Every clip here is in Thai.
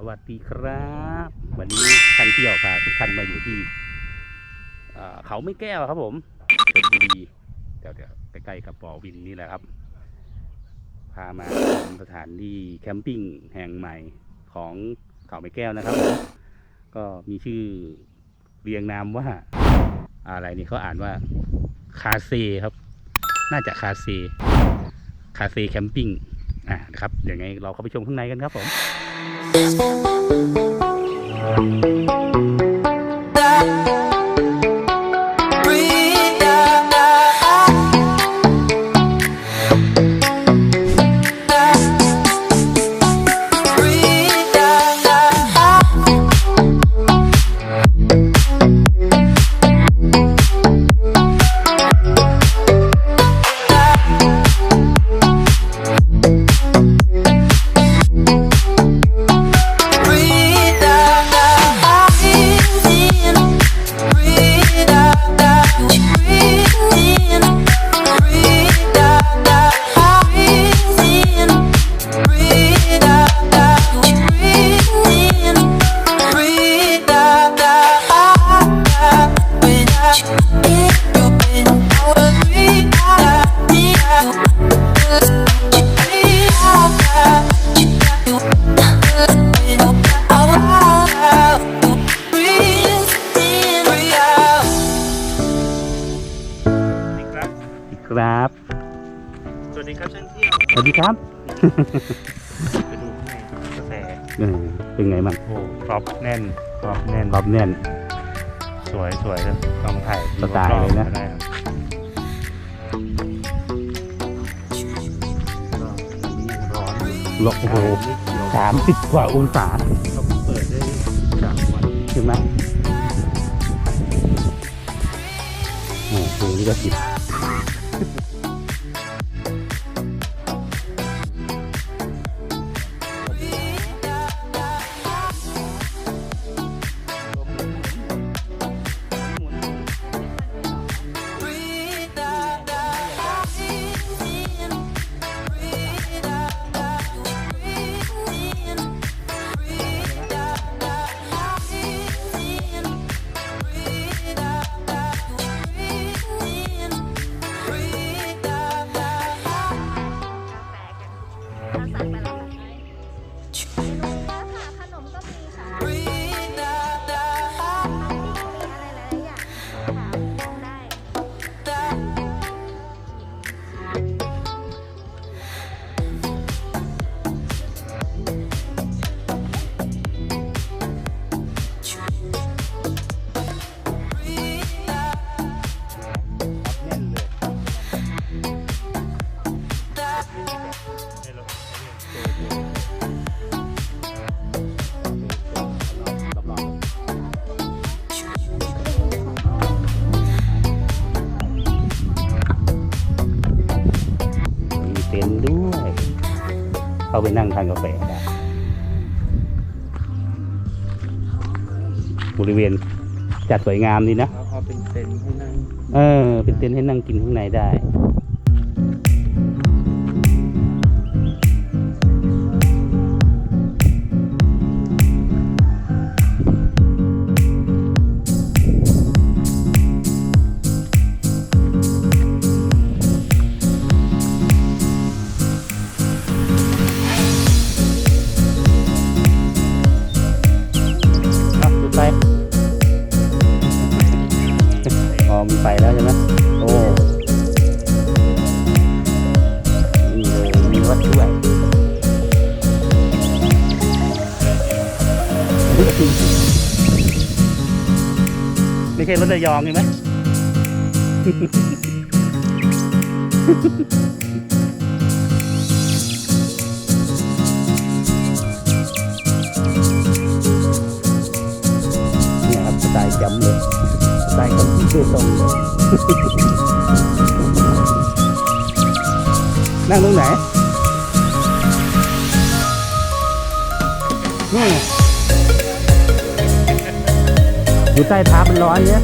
สวัสดีครับ วันนี้ท่านเที่ยวพาทุกท่านมาอยู่ที่เขาไม่แก้วครับผมชลบุรีเดี๋ยวเดี๋ยวใกล้ๆกับบ่อวินนี่แหละครับ พามาชมสถานที่แคมปิ้งแห่งใหม่ของเขาไม่แก้วนะครับผมก็มีชื่อเรียงนามว่า อะไรนี่เขาอ่านว่าคาเซครับ น่าจะคาเซคาเซแคมปิ้งอะนะครับเดี๋ยวไงเราเข้าไปชมข้างในกันครับผม ครั สวัสดีครับไปดูข้างในกาแฟเออเป็นไงบ้างโอ้พร็อพแน่นพร็อพแน่นรอบแน่น สวยสวยนะลองถ่ายสไตล์เลยนะ ได้ครับก็วันนี้ร้อนลบโอ้โหไม่เกี่ยวสามสิบกว่าองศาเขาเปิดได้สามวันใช่ไหมโอ้โหนี่ก็สิบ ไปนั่งทานกาแฟได้บริเวณจัดสวยงามดีนะเอาเอาเป็นเต็นท์ให้นั่ง เออ เป็นเต็นท์ให้นั่งกินข้างในได้ ไม่ใช่รถระยองใช่ไหมเนี่ยครับสไตล์จำเลยสไตล์คนที่คือตรงเลยนั่งตรงไหนนี่ อยู่ใต้ท้ามันร้อนเนี่ย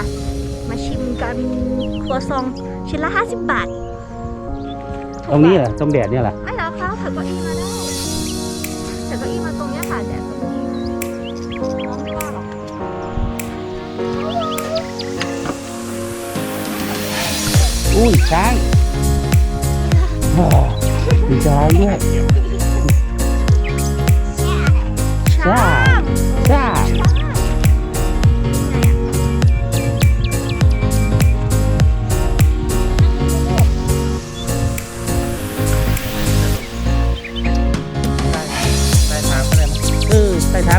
ะมาชิมกันครัวซองชิ้นละ 50 บาทตรงนี้เหรอตรงแดดเนี่ยแหละไม่แล้วค่ะเธอก็อี้มาได้เธอก็อี้มาตรงเนี้ยค่ะแดดตรงนี้น้องไม่ว่าหรอกอุ้ยช้างมีช้างด้วยช้าง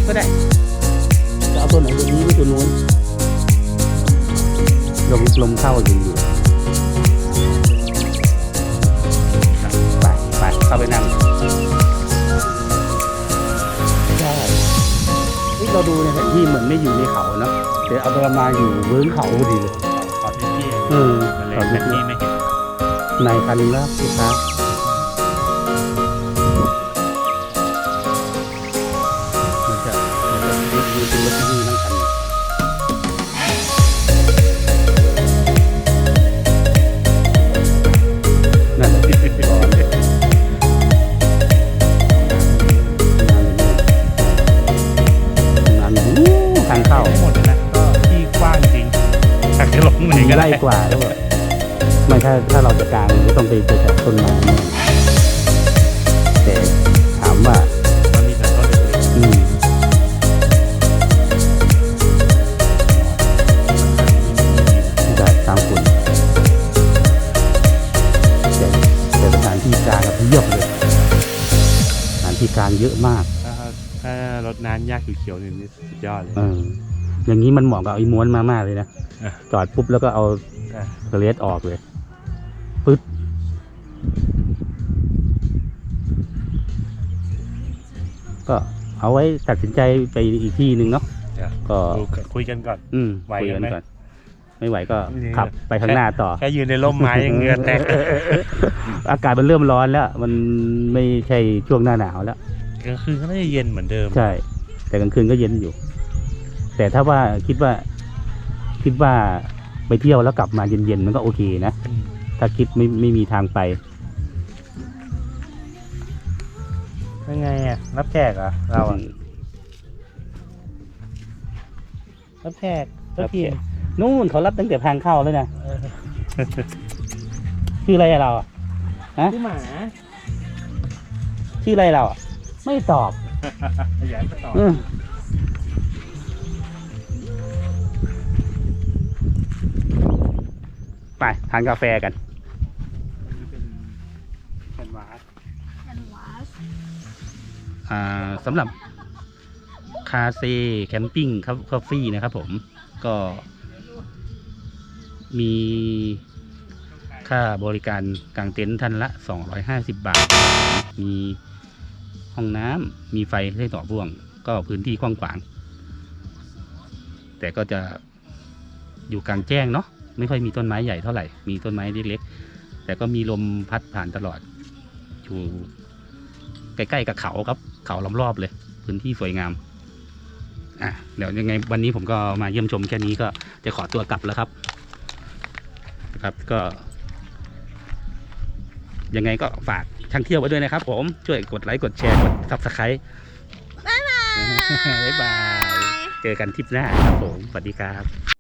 ก็ได้ จะเอาตัวไหนตัวนี้หรือตัวนู้นลมลมเข้าอยู่อยู่ไปไปเข้าไปนั่งใช่เฮ้ยเราดูในแผนที่เหมือนไม่อยู่ในเขาเนาะเดี๋ยวเอาไปมาอยู่เวิ้งเขาพอดีเลยขอที่พี่เออมันเลยตอนแบนี้บนี้ไม่เห็นในคันแล้วลูกค้ามั จะดูดูเป็นรถที่นี่นั่งคันนั่นแหละร้อนงานนู่นทางเข้า หมดเลยนะ ก็ที่กว้างจริงถักจะลงไหนก็ได้ ไล่กว่าแล้วแบบไม่ถ้าถ้าเราจะกลางก็ต้องไปเจอกับต้นไม้ เยียบเลยสถานที่กลางเยอะมากๆถ้าถ้ารถน้ำยากเขียวๆนี่นี่สุดยอดเลย เออ อย่างนี้มันเหมาะกับไอ้ม้วนมามากเลยนะอะ จอดปุ๊บแล้วก็เอาอะเกรดออกเลยปึ๊ดก็เอาไว้ตัดสินใจไปอีกที่หนึ่งเนาะเดี๋ยวก็ ดูก่อนคุยกันก่อน อืมไหวคุยกักันนไหม ก่อน ไม่ไหวก็นี่ขับไปข้างหน้าต่อแค่ยืนในร่มไม้ยังเหงื่อแตกอากาศมันเริ่มร้อนแล้ว มันไม่ใช่ช่วงหน้าหนาวแล้วกลางคืนก็น่าจะเย็นเหมือนเดิมใช่ แต่กลางคืนก็เย็นอยู่ แต่ถ้าว่าคิดว่า คิดว่าไปเที่ยวแล้วกลับมาเย็นๆมันก็โอเคนะอืมถ้าคิดไม่ไม่มีทางไปยังไงอะรับแขกเหรอเราอะรับแขกรับแขก นู่นเขารับตั้งแต่ทางเข้าแล้วนะเออชื่ออะไรอะเราอะพี่หมาชื่ออะไรเราอะไม่ตอบขยายไปต่ออืมไปทานกาแฟกันแคนวาสแคนวาสอ่าสำหรับคาเซแคมปิ้งครับคอฟฟี่นะครับผมก็ มีค่าบริการกางเต็นท์ท่านละ 250 บาท มีห้องน้ำมีไฟให้ต่อพ่วง ก็พื้นที่กว้างขวาง แต่ก็จะอยู่กลางแจ้งเนาะไม่ค่อยมีต้นไม้ใหญ่เท่าไหร่ มีต้นไม้เล็กๆ แต่ก็มีลมพัดผ่านตลอด อยู่ใกล้ๆกับเขาครับ เขาล้อมรอบเลย พื้นที่สวยงาม อะ เดี๋ยวยังไงวันนี้ผมก็มาเยี่ยมชมแค่นี้ก็จะขอตัวกลับแล้วครับ นะครับ ก็ยังไงก็ฝากช่างเที่ยวไว้ด้วยนะครับ ผมช่วยกดไลค์กดแชร์กดซับสไครต์บ๊ายบายบ๊ายบายเจอกันทริปหน้าครับผมสวัสดีครับ